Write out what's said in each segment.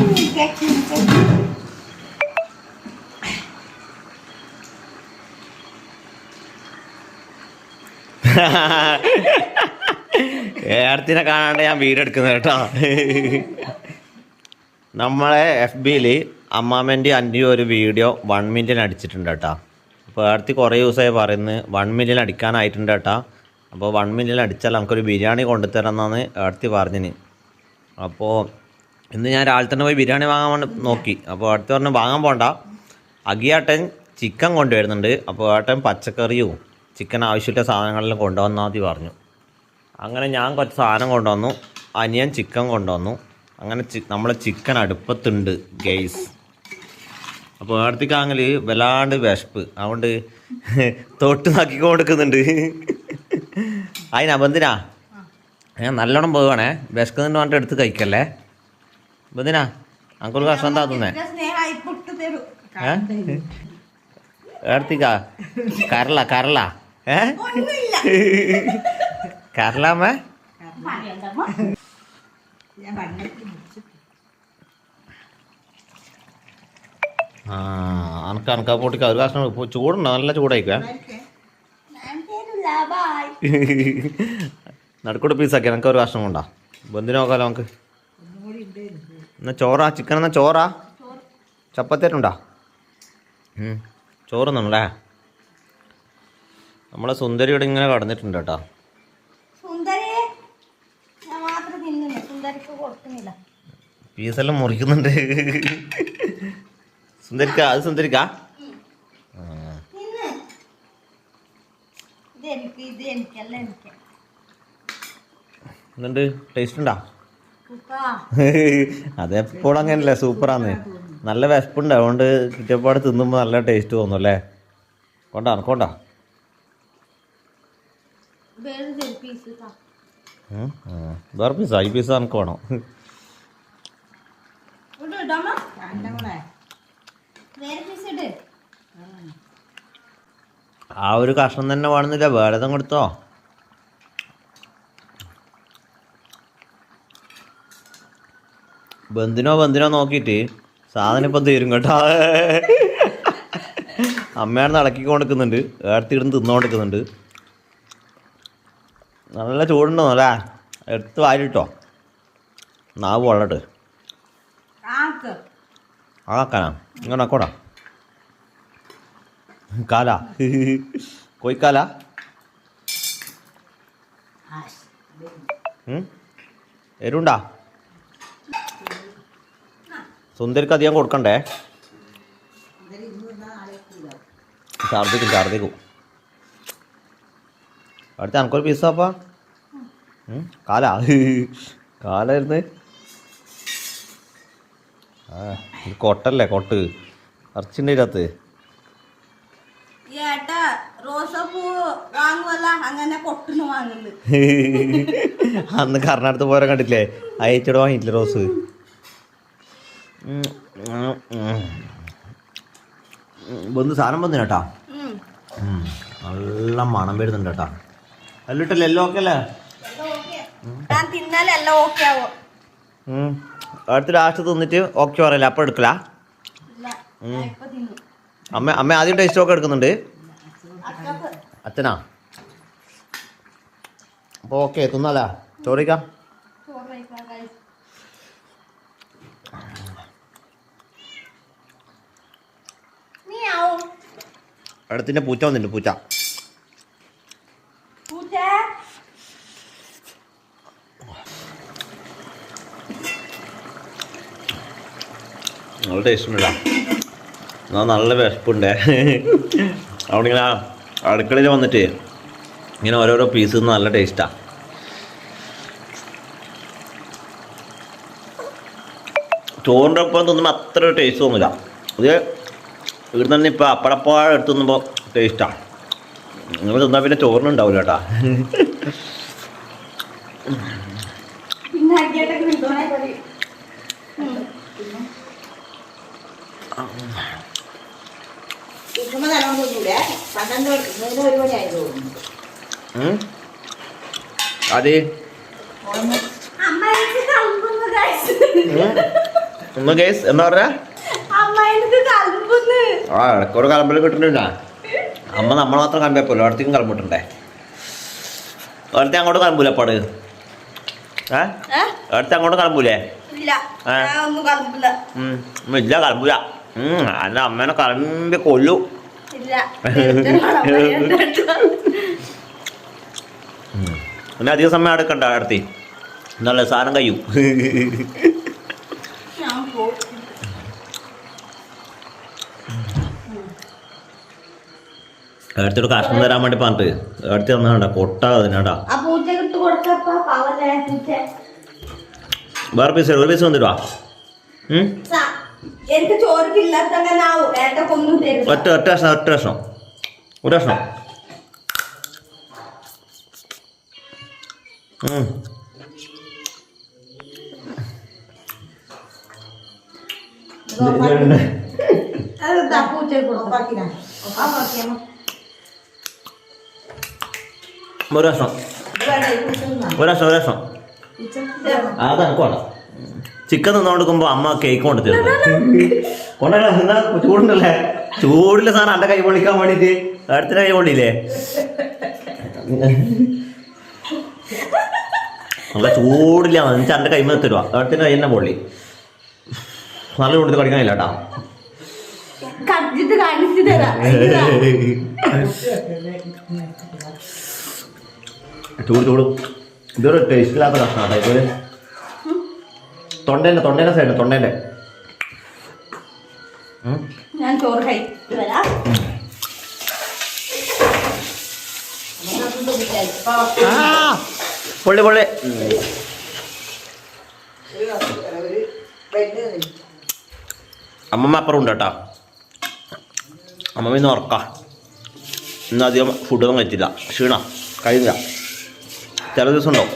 ഏടത്തിനെ കാണാണ്ട് ഞാൻ വീടെടുക്കുന്നത് കേട്ടോ. നമ്മളെ എഫ് ബിയിൽ അമ്മാമ്മന്റെ അന്റെ ഒരു വീഡിയോ വൺ മില്യൺ അടിച്ചിട്ടുണ്ട് കേട്ടോ. അപ്പോൾ ഏടത്തി കുറേ ദിവസമായി പറയുന്നത് വൺ മില്യൺ അടിക്കാനായിട്ടുണ്ട് കേട്ടോ. അപ്പോൾ വൺ മില്യൺ അടിച്ചാൽ നമുക്കൊരു ബിരിയാണി കൊണ്ടുതരണം എന്നാണ് ഏടത്തി പറഞ്ഞിന് അപ്പോൾ ഇന്ന് ഞാൻ രാവിലെ തന്നെ പോയി ബിരിയാണി വാങ്ങാൻ നോക്കി. അപ്പോൾ അടുത്ത് പറഞ്ഞു വാങ്ങാൻ പോണ്ട. അഗിയാട്ടൻ ചിക്കൻ കൊണ്ടുവരുന്നുണ്ട്. അപ്പോൾ ഏട്ടൻ പച്ചക്കറിയും ചിക്കൻ ആവശ്യമില്ല സാധനങ്ങളെല്ലാം കൊണ്ടുവന്നാൽ മതി പറഞ്ഞു. അങ്ങനെ ഞാൻ കുറച്ച് സാധനം കൊണ്ടുവന്നു. അനിയൻ ചിക്കൻ കൊണ്ടുവന്നു. അങ്ങനെ ചി നമ്മളെ ചിക്കൻ അടുപ്പത്തുണ്ട് ഗെയ്സ് അപ്പോൾ ഏടത്തിക്കാണെങ്കിൽ വല്ലാണ്ട് വിശപ്പ്. അതുകൊണ്ട് തൊട്ട് നക്കിക്കൊണ്ട് കൊടുക്കുന്നുണ്ട് അതിനാ ബന്ധിനാ ഞാൻ നല്ലോണം പോവുകയാണേ. വിശക്കുന്നുണ്ട് പറഞ്ഞിട്ട് എടുത്ത് കഴിക്കല്ലേ? കരള കരള. ഏ? ഒന്നുമില്ല. കരളാമ്മേ? പറയണ്ടമ്മ. ഞാൻ വണ്ണത്തിൽ മുറിച്ചു. ആ അനക്ക് അനക്ക പൊട്ടിക്ക ഒരു കഷ്ണം ചൂടുണ്ടോ? നല്ല ചൂടായിക്കേ. നടുക്കൂടെ പീസാക്കി എനിക്ക് ഒരു കഷ്ണം കൊണ്ടാ. ബന്ധിന് നോക്കാലോ നമുക്ക് എന്നാ ചോറാ ചിക്കൻ എന്നാ ചോറാ? ചപ്പത്തേറ്റുണ്ടാ ചോറ് നമ്മളെ സുന്ദരി ഇവിടെ ഇങ്ങനെ കടന്നിട്ടുണ്ട് കേട്ടോ. പീസെല്ലാം മുറിക്കുന്നുണ്ട്. സുന്ദരിക്ക? അത് സുന്ദരിക്ക? എന്തുണ്ട്? ടേസ്റ്റ് ഉണ്ടാ? അതെപ്പോഴും അങ്ങനല്ലേ സൂപ്പറാന്ന്. നല്ല വിശപ്പുണ്ട് അതുകൊണ്ട് ചുറ്റപ്പാട് തിന്നുമ്പോൾ നല്ല ടേസ്റ്റ് തോന്നും അല്ലേ കൊണ്ടാണ് കൊണ്ടാ. വേറെ പീസ്. വേറെ പീസാ ഈ പീസ് എനിക്ക് വേണം. ഇവിടെ വേറെ പീസ് ഇട്. ആ ഒരു കഷ്ണം തന്നെ വേണമെന്നില്ല വേറെ കൊടുത്തോ ബന്ധിനോ ബന്ധിനോ നോക്കിയിട്ട് സാധനം ഇപ്പം തീരും കേട്ടോ. അമ്മയാണ് ഇളക്കി കൊടുക്കുന്നുണ്ട് ഏർത്തിടുന്ന് തിന്നുകൊണ്ടിരിക്കുന്നുണ്ട് നല്ല ചൂടുണ്ടോ അല്ലേ എടുത്ത് വാരിട്ടോ നാവ് കൊള്ളട്ട് ആക്ക് ആക്കാനാ ഇങ്ങനെ ആക്കോടാ കാല. കോയിക്കാല? എരുണ്ടാ? സുന്ദരിക്ക് അധികം കൊടുക്കണ്ടേ? ഛർദിക്കും ഛർദിക്കും. അടുത്ത എനിക്കൊരു അപ്പ കാല. കാലായിരുന്നു. ആ ഇത് കൊട്ടല്ലേ കൊട്ട്. ഇറച്ചിന്റെ ഇതിനകത്ത്? അന്ന് കർണാടകത്ത് പോരാൻ കണ്ടില്ലേ അയച്ചോട് വാങ്ങിയിട്ടില്ലേ റോസ്. വന്ന് സാധനം വന്നു കേട്ടാ. നല്ല മണം വരുന്നുണ്ട് കേട്ടാ. അല്ലിട്ടല്ലേ എല്ലോ ഓക്കെ അല്ലേ. അടുത്ത ലാസ്റ്റ് തിന്നിട്ട് ഓക്കെ പറയല്ലേ? അപ്പം എടുക്കല? അമ്മ അമ്മ ആദ്യം ടേസ്റ്റ് ഒക്കെ എടുക്കുന്നുണ്ട്. അച്ഛനാ? അപ്പോൾ ഓക്കെ തിന്നാലാ. ചോറിക്കാം ചോറ് കഴിക്കാൻ guys. നീ ആവും അടുത്തിന്റെ പൂച്ച വന്നിട്ടുണ്ട് പൂച്ച. നല്ല ടേസ്റ്റ് ഉണ്ടല്ലോ എന്നാൽ നല്ല വിശപ്പുണ്ട്. അവിടെ ഇങ്ങനെ അടുക്കളയിൽ വന്നിട്ട് ഇങ്ങനെ ഓരോരോ പീസ് നല്ല ടേസ്റ്റാ ചോറിന്റെ ഒപ്പം തിന്നുമ്പോൾ അത്ര ടേസ്റ്റ് തോന്നില്ല ഇത് ഇവിടെ തന്നെ ഇപ്പോൾ അപ്പടപ്പാട് എടുത്ത് തിന്നുമ്പോൾ ടേസ്റ്റാണ് നിങ്ങൾ തിന്നാൽ പിന്നെ ചോറിനുണ്ടാവില്ല കേട്ടാ? അതെ? ഒന്ന് കേസ് എന്താ പറയാ ആ ഇടയ്ക്കൊരു കലമ്പൽ കിട്ടുന്നുണ്ടാ. അമ്മ നമ്മൾ മാത്രം കലമ്പയപ്പോലോ അടുത്തേക്കും കലമ്പിട്ടുണ്ടേ. അടുത്ത് അങ്ങോട്ട് കലമ്പൂല അപ്പാട് ഏ? അടുത്ത് അങ്ങോട്ട് കലമ്പൂലേ? ഇല്ല. കലമ്പൂല. അല്ല അമ്മേനെ കലമ്പി കൊല്ലു. പിന്നെ അധിക സമയം അടുക്കണ്ട അടുത്തി നല്ല സാധനം കഴിയും ഞാൻ പോകും അടുത്തൊരു കഷ്ണം തരാൻ വേണ്ടി പറഞ്ഞിട്ട്. അടുത്ത് തന്നാണ്ട കൊട്ടാ അതിനാടാ. വേറെ പീസ് ഒരു പീസ് വന്നിടുവാ വാ സ- എനിക്ക് ചോറിക്കില്ലാത്തങ്ങനാവും നേരത്തെ ഒന്നും തരും. ഒറ്റ ഒറ്റ കഷ്ണം ഒറ്റ കഷ്ണം. ഒരു കഷ്ണം. ഉം. അത് ദാ പൂച്ചക്ക് കൊടുക്കാം ഒരു കഷ്ണം. ഒരു കഷ്ണം ഒരു കഷ്ണം. അത് എനിക്ക് വേണം ചിക്കൻ തിന്നോണ്ടിരിക്കുമ്പോ അമ്മ കേക്ക് കൊണ്ട് തരുന്നു കൊണ്ടല്ല? ചൂടുണ്ടല്ലേ? ചൂടില്ല സാധനം എന്റെ കൈ പൊളിക്കാൻ വേണ്ടിട്ട് അടുത്തിന്റെ കൈ പൊള്ളിയില്ലേ? നല്ല ചൂടില്ല. എന്നിട്ട് എന്റെ കൈമ തരുവാ അടുത്തിന്റെ കൈ തന്നെ പൊള്ളി. നല്ല ചൂടിൽ കടിക്കാനില്ല കേട്ടാ. കാണിച്ചു തരാം. ചൂട് ചൂട് ഇതൊരു ടേസ്റ്റ് ഇല്ലാത്ത കഷ്ണാട്ടാ ഇതൊരു. തൊണ്ടേന്റെ തൊണ്ടേന്റെ സൈഡ് തൊണ്ടേന്റെ ഞാൻ ചോറ് കഴിച്ചു വരാം. ആ, പൊള്ളി പൊള്ളി. അമ്മമ്മ അപ്പുറം ഉണ്ട് കേട്ടോ. അമ്മമ്മ ഇന്ന് ഉറക്കാം. ഇന്ന് അധികം ഫുഡൊന്നും കഴിച്ചില്ല. ക്ഷീണ. കഴിയില്ല ചില ദിവസം ഉണ്ടാവും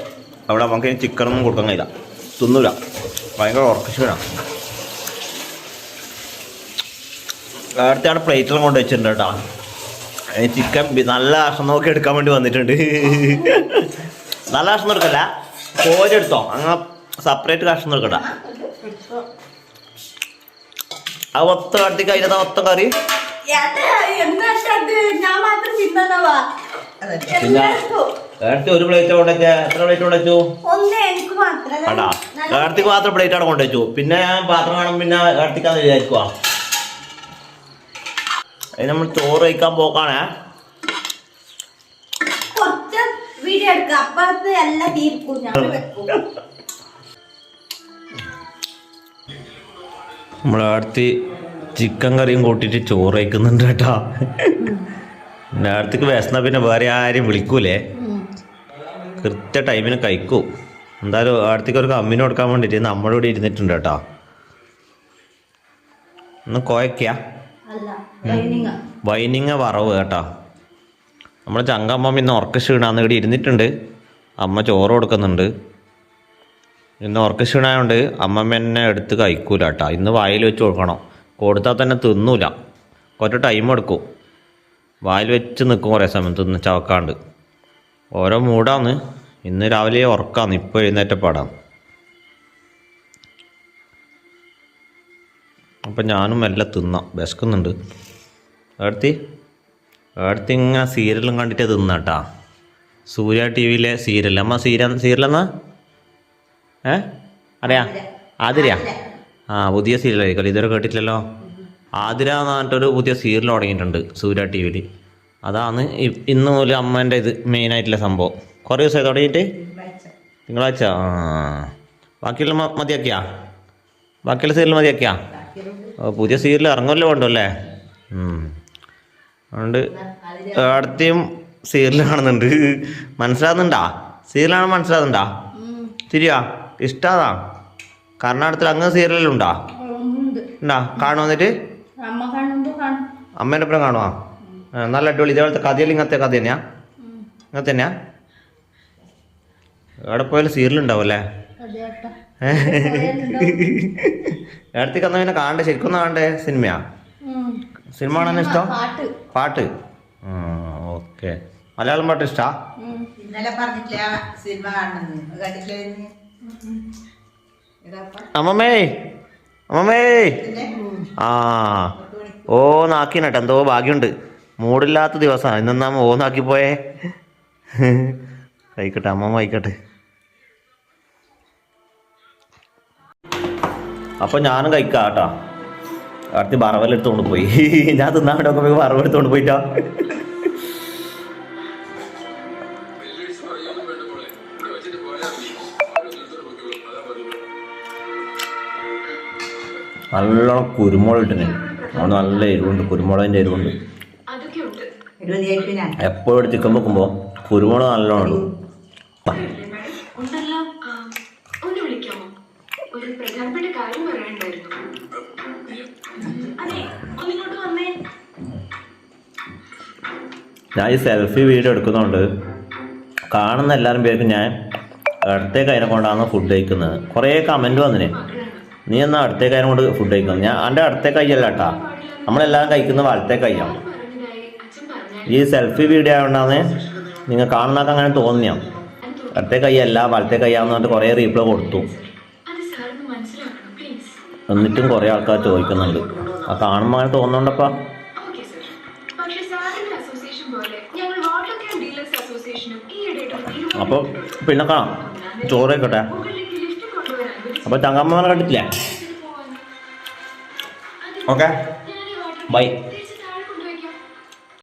അവിടെ നമുക്ക് ചിക്കനൊന്നും കൊടുക്കാൻ കഴിയില്ല. തിന്നൂല. ഭയങ്കര ഉറക്കശീലാണ് നേരത്തെ അവിടെ പ്ലേറ്റിലും കൊണ്ട് വെച്ചിട്ടുണ്ട് കേട്ടോ. ചിക്കൻ നല്ല കഷ്ണം നോക്കി എടുക്കാൻ വേണ്ടി വന്നിട്ടുണ്ട്. നല്ല കഷ്ണം എടുക്കല്ല കോരെടുത്തോ അങ്ങനെ സെപ്പറേറ്റ് കഷ്ണം എടുക്കണ്ട. ആ ഒത്ത കടത്തി കഴിഞ്ഞാൽ ഒത്ത കറി? പിന്നെ നേരത്തെ ഒരു പ്ലേറ്റ് കൊണ്ടുവച്ച. എത്ര പ്ലേറ്റ് കൊണ്ടുവച്ചു? ഒന്ന് എനിക്ക് മാത്രം. നേരത്തേക്ക് പ്ലേറ്റ് ആണ് കൊണ്ടുവച്ചു. പിന്നെ ഞാൻ പാത്രം കാണും പിന്നെ നേരത്തേക്കാന്ന് വിചാരിക്കുക അതിന് നമ്മൾ ചോറ് കഴിക്കാൻ പോക്കാണേ. വീഡിയോ അപ്പുറത്ത് എല്ലാം തീർക്കും. ഞാൻ വെക്കും. നമ്മളെ അടുത്ത് ചിക്കൻ കറിയും കൂട്ടിയിട്ട് ചോറ് കഴിക്കുന്നുണ്ട് കേട്ടാ. അടുത്തേക്ക് വിശന്നാൽ പിന്നെ വേറെ ആരും വിളിക്കൂലേ? കൃത്യ ടൈമിന് കഴിക്കൂ. എന്തായാലും അടുത്തേക്ക് ഒരു കമ്മിന് കൊടുക്കാൻ വേണ്ടിയിട്ട് നമ്മളിവിടെ ഇരുന്നിട്ടുണ്ട് കേട്ടോ. ഒന്ന് കോയക്ക. അല്ല ട്രെയിനിങ് വൈനിങ് വറവ് കേട്ടോ. നമ്മുടെ ചങ്കമ്മ ഇന്ന് ഉറക്ക ക്ഷീണാന്ന് ഇവിടെ ഇരുന്നിട്ടുണ്ട്. അമ്മ ചോറ് കൊടുക്കുന്നുണ്ട്. ഇന്ന് ഉറക്ക വീണായതുകൊണ്ട് അമ്മമ്മ എന്നെ എടുത്ത് കഴിക്കൂല കേട്ടോ. ഇന്ന് വായിൽ വെച്ച് കൊടുക്കണം. കൊടുത്താൽ തന്നെ തിന്നൂല. കുറച്ച് ടൈം എടുക്കും. വായിൽ വെച്ച് നിൽക്കും കുറേ സമയം തിന്ന് ചവക്കാണ്ട്. ഓരോ മൂടാന്ന് ഇന്ന് രാവിലെ ഉറക്കാന്ന് ഇപ്പോൾ എഴുന്നേറ്റ പാടാം അപ്പം ഞാനും എല്ലാം തിന്നാം. വിശക്കുന്നുണ്ട്. അടുത്തി അടുത്ത് ഇങ്ങനെ സീരിയലും കണ്ടിട്ട് തിന്നാട്ടാ സൂര്യ ടി വിയിലെ സീരിയൽ അമ്മ സീരിയൽ സീരിയലെന്നാ? ഏ? അറിയാ ആതിരയാ? ആ പുതിയ സീരിയലായിരിക്കും ഇതുവരെ കേട്ടിട്ടില്ലല്ലോ? ആതിര എന്ന് പറഞ്ഞിട്ടൊരു പുതിയ സീരിയൽ തുടങ്ങിയിട്ടുണ്ട് സൂര്യ ടി വിയിൽ അതാണ് ഇന്ന് മുതൽ അമ്മേന്റെ ഇത് മെയിനായിട്ടുള്ള സംഭവം. കുറേ ദിവസമായി തുടങ്ങിയിട്ട് തിങ്കളാഴ്ച. ആ ബാക്കിയുള്ള മതിയാക്കിയാ? ബാക്കിയുള്ള സീരിയൽ മതിയാക്കിയാ? ഓ, പുതിയ സീരിയൽ ഇറങ്ങുമല്ലോ വേണ്ടോ അല്ലേ. അതുകൊണ്ട് അടുത്തയും സീരിയൽ കാണുന്നുണ്ട്. മനസ്സിലാകുന്നുണ്ടാ സീരിയലാണ് മനസ്സിലാകുന്നുണ്ടാ തിരിയാ? ഇഷ്ടാതാ. കർണാടകത്തിൽ അങ്ങനെ സീരിയലുണ്ടാ ഉണ്ട്. ഉണ്ടാ? കാണുമോ എന്നിട്ട്? അമ്മ കാണുമ്പോ കാണും. അമ്മേന്റെ ഒപ്പം കാണുവാ? നല്ല അടിപൊളി. ഇതേപോലത്തെ കഥയിൽ ഇങ്ങനത്തെ കഥ തന്നെയാ? ഇങ്ങനത്തെ തന്നെയാ? എവിടെ പോയാലും സീരിയൽ ഉണ്ടാവും അല്ലേ അതേട്ടാ നേരത്തേക്ക് അന്ന് പിന്നെ കാണണ്ടേ? ശരിക്കും ഒന്ന് കാണണ്ടേ സിനിമയാ? സിനിമ കാണാൻ ഇഷ്ടം? പാട്ട്. പാട്ട്? ഓക്കെ. മലയാളം പാട്ട് ഇഷ്ടാ? അമ്മമ്മേ! അമ്മമ്മേ! ആ. ഓ നാക്കിനട്ടെ. എന്തോ ഭാഗ്യമുണ്ട്. മൂടില്ലാത്ത ദിവസമാണ്. ഇന്നെന്നാ ഓന്നാക്കി നാക്കി പോയേ? കഴിക്കട്ടെ അമ്മമ്മ ആയിക്കോട്ടെ അപ്പൊ ഞാനും കഴിക്കാം കേട്ടോ. അടുത്ത് വറവലെടുത്തോണ്ട് പോയി. ഞാൻ തിന്നാൻ വേണ്ടി നോക്കുമ്പോ വറവെടുത്തോണ്ട് പോയിട്ടോ. നല്ലോണം കുരുമുളക് ഇട്ടിന്. അവിടെ നല്ല എരിവുണ്ട് കുരുമുളകിന്റെ എരിവുണ്ട്. എപ്പോഴും ചിക്കൻ വെക്കുമ്പോൾ കുരുമുളക് നല്ലോണം ഇടും ഞാൻ ഈ സെൽഫി വീഡിയോ എടുക്കുന്നുണ്ട് കാണുന്ന എല്ലാവരും പേർക്കും ഞാൻ അടുത്തേക്ക് അതിനെ കൊണ്ടാണ് ഫുഡ് കഴിക്കുന്നത്. കുറേ കമന്റ് വന്നിന്. നീ എന്നാ അടുത്തേക്ക് അതിനെ കൊണ്ട് ഫുഡ് കഴിക്കുന്നത്? ഞാൻ എന്റെ അടുത്തേക്ക് കൈയല്ല കേട്ടാ. നമ്മളെല്ലാവരും കഴിക്കുന്ന വലത്തെ കൈയാണ് ഈ സെൽഫി വീഡിയോ ആയതുകൊണ്ടാണ് നിങ്ങൾ കാണുന്നൊക്കെ അങ്ങനെ തോന്നിയാ. അടുത്തേ കൈയല്ല വലത്തെ കൈയാന്ന് പറഞ്ഞിട്ട് കുറേ റീപ്ലൈ കൊടുത്തു. എന്നിട്ടും കുറേ ആൾക്കാർ ചോദിക്കുന്നുണ്ട്. ആ കാണുമ്പോൾ അങ്ങനെ തോന്നുന്നുണ്ടപ്പാ. അപ്പോൾ പിന്നെ കാണാം. ചോറ് വെക്കട്ടെ മുകളിലേക്ക് ലിഫ്റ്റ് കൊണ്ടുവരാൻ അനുവദിച്ചു അപ്പോൾ തങ്കമ്മനെ കണ്ടിട്ടില്ലേ? ഓക്കെ. ബൈ